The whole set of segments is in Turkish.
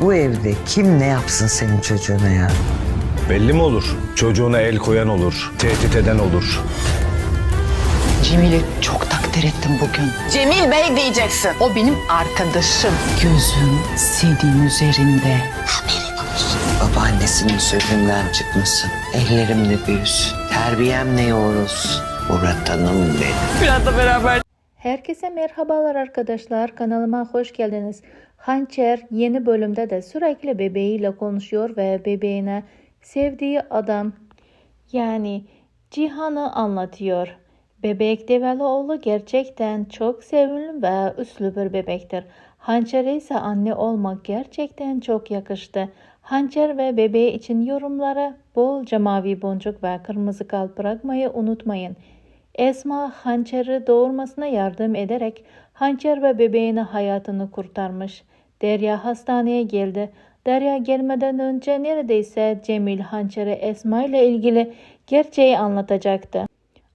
Bu evde kim ne yapsın senin çocuğuna ya? Belli mi olur? Çocuğuna el koyan olur, tehdit eden olur. Cemil'i çok takdir ettim bugün. Cemil Bey diyeceksin. O benim arkadaşım. Gözüm senin üzerinde. Babaannesinin sözünden çıkmışsın. Ellerimle büyüsün. Terbiyemle yoğrulsun. Buratanım benim. Herkese merhabalar arkadaşlar. Kanalıma hoş geldiniz. Hançer yeni bölümde de sürekli bebeğiyle konuşuyor ve bebeğine sevdiği adam yani Cihan'ı anlatıyor. Bebek Develoğlu gerçekten çok sevimli ve üslü bir bebektir. Hançer'e ise anne olmak gerçekten çok yakıştı. Hançer ve bebeği için yorumlara bolca mavi boncuk ve kırmızı kalp bırakmayı unutmayın. Esma hançeri doğurmasına yardım ederek hançer ve bebeğine hayatını kurtarmış. Derya hastaneye geldi. Derya gelmeden önce neredeyse Cemil hançere Esma ile ilgili gerçeği anlatacaktı.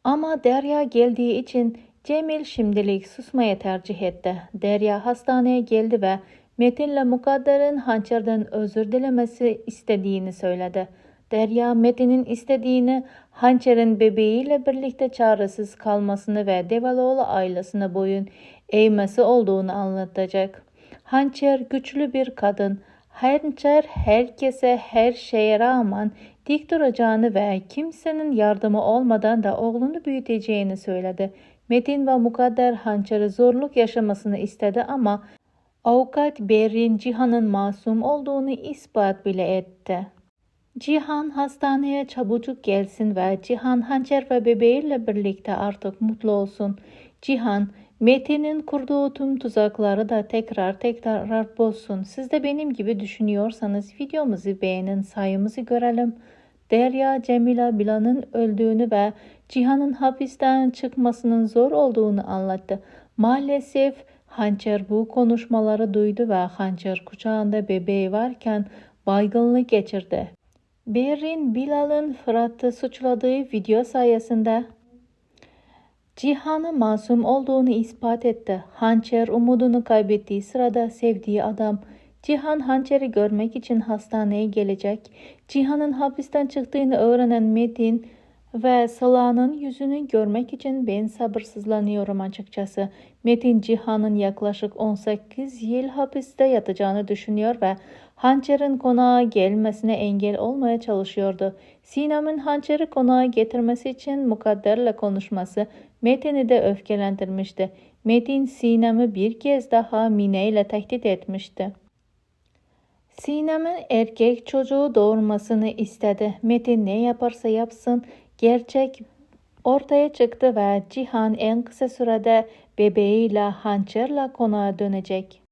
Ama Derya geldiği için Cemil şimdilik susmaya tercih etti. Derya hastaneye geldi ve Metin'le Mukadder'in hançerden özür dilemesi istediğini söyledi. Derya Metin'in istediğini hançerin bebeğiyle birlikte çaresiz kalmasını ve Devaloğlu ailesine boyun eğmesi olduğunu anlatacak. Hançer güçlü bir kadın. Hançer herkese her şeye rağmen dik duracağını ve kimsenin yardımı olmadan da oğlunu büyüteceğini söyledi. Metin ve Mukadder Hançer'e zorluk yaşamasını istedi ama avukat Berin Cihan'ın masum olduğunu ispat bile etti. Cihan hastaneye çabucak gelsin ve Cihan hançer ve bebeğiyle birlikte artık mutlu olsun. Cihan, Metin'in kurduğu tüm tuzakları da tekrar tekrar bozsun. Siz de benim gibi düşünüyorsanız videomuzu beğenin, sayımızı görelim. Derya, Cemila, Bilal'ın öldüğünü ve Cihan'ın hapisten çıkmasının zor olduğunu anlattı. Maalesef Hançer bu konuşmaları duydu ve Hançer kucağında bebeği varken baygınlık geçirdi. Berin Bilal'ın Fırat'ı suçladığı video sayesinde Cihan'ın masum olduğunu ispat etti. Hançer umudunu kaybettiği sırada sevdiği adam Cihan Hançer'i görmek için hastaneye gelecek. Cihan'ın hapisten çıktığını öğrenen Metin ve Sıla'nın yüzünü görmek için ben sabırsızlanıyorum açıkçası. Metin Cihan'ın yaklaşık 18 yıl hapiste yatacağını düşünüyor ve Hançer'in konağa gelmesine engel olmaya çalışıyordu. Sinem'in Hançer'i konağa getirmesi için Mukadder'le konuşması Metin'i de öfkelendirmişti. Metin Sinem'i bir kez daha Mine ile tehdit etmişti. Sinem'in erkek çocuğu doğurmasını istedi. Metin ne yaparsa yapsın gerçek ortaya çıktı ve Cihan en kısa sürede bebeğiyle hançerle konağa dönecek.